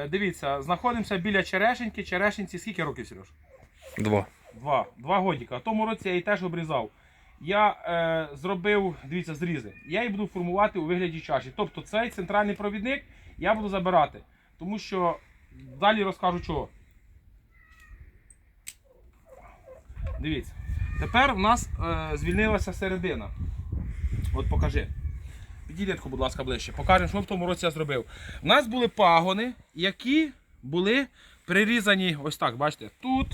Е, Дивіться, знаходимося біля черешеньки. Черешенці скільки років, Сереж? Два. Два. Два годіка. В тому році я її теж обрізав. Я е, зробив, дивіться, зрізи. Я її буду формувати у вигляді чаші. Тобто цей центральний провідник я буду забирати. Тому що далі розкажу чого. Дивіться. Тепер в нас е, звільнилася середина. От покажи. Тако, будь ласка, ближче. Покажемо, що в тому році я зробив. У нас були пагони, які були прирізані ось так, бачите, тут,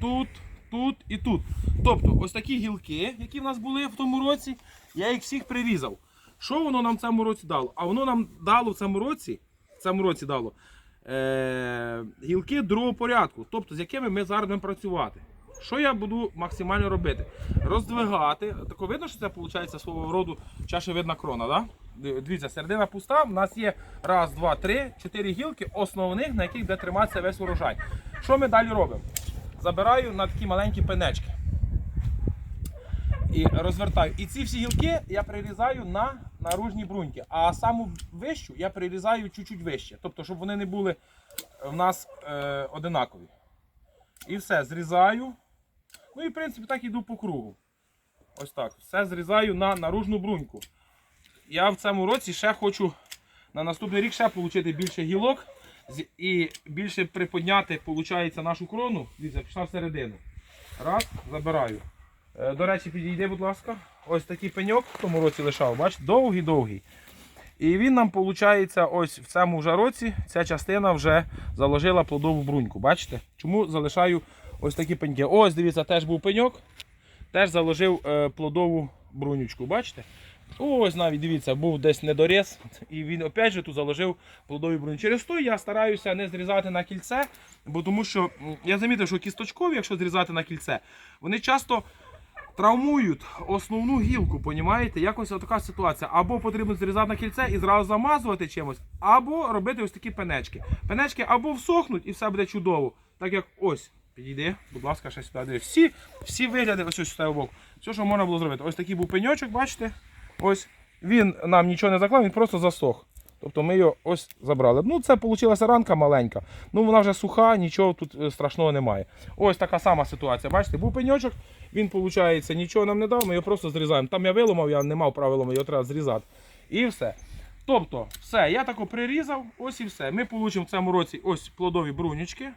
тут, тут і тут. Тобто, ось такі гілки, які в нас були в тому році, я їх всіх прирізав. Що воно нам в цьому році дало? А воно нам дало в цьому році, в цьому році дало е- гілки другого порядку, тобто з якими ми зараз будемо працювати. Що я буду максимально робити? Роздвигати. Тако видно, що це виходить свого роду чашевидна крона. Да? Дивіться, середина пуста. У нас є раз, два, три, чотири гілки основних, на яких буде триматися весь урожай. Що ми далі робимо? Забираю на такі маленькі пенечки. І розвертаю. І ці всі гілки я прирізаю на наружні бруньки. А саму вищу я прирізаю чуть-чуть вище. Тобто, щоб вони не були в нас е, одинакові. І все, зрізаю. Ну і в принципі так іду по кругу. Ось так. Все зрізаю на наружну бруньку. Я в цьому році ще хочу на наступний рік ще отримати більше гілок і більше приподняти, виходить, нашу крону. Дивіться, пішла всередину. Раз, забираю. Е, До речі, підійди, будь ласка. Ось такий пеньок в тому році лишав, бачите, довгий-довгий. І він нам, виходить, ось в цьому вже році ця частина вже заложила плодову бруньку. Бачите? Чому залишаю ось такі пеньки? Ось, дивіться, теж був пеньок, теж заложив е, плодову брунючку. Бачите? Ось навіть дивіться, був десь недоріз, і він опять же тут заложив плодові брунь. Через то я стараюся не зрізати на кільце, бо тому що я замітив, що кісточкові, якщо зрізати на кільце, вони часто травмують основну гілку, понімаєте? Якось така ситуація. Або потрібно зрізати на кільце і зразу замазувати чимось, або робити ось такі пенечки. Пенечки або всохнуть і все буде чудово. Так як ось. Підійди, будь ласка, ще сюди. Дивись. Всі, всі вигляди, ось ось з того боку. Все, що можна було зробити. Ось такий був пеньочок, бачите? Ось. Він нам нічого не заклав, він просто засох. Тобто ми його ось забрали. Ну, це вийшла ранка маленька. Ну, вона вже суха, нічого тут е, страшного немає. Ось така сама ситуація. Бачите, був пеньочок, він, виходить, нічого нам не дав, ми його просто зрізаємо. Там я виламав, я не мав права виламати, його треба зрізати. І все. Тобто, все, я тако прирізав, ось і все. Ми отримаємо в цьому році ось плодові брунічки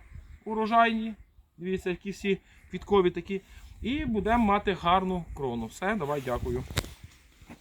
урожайні. Дивіться, які всі квіткові такі. І будемо мати гарну крону. Все, давай дякую.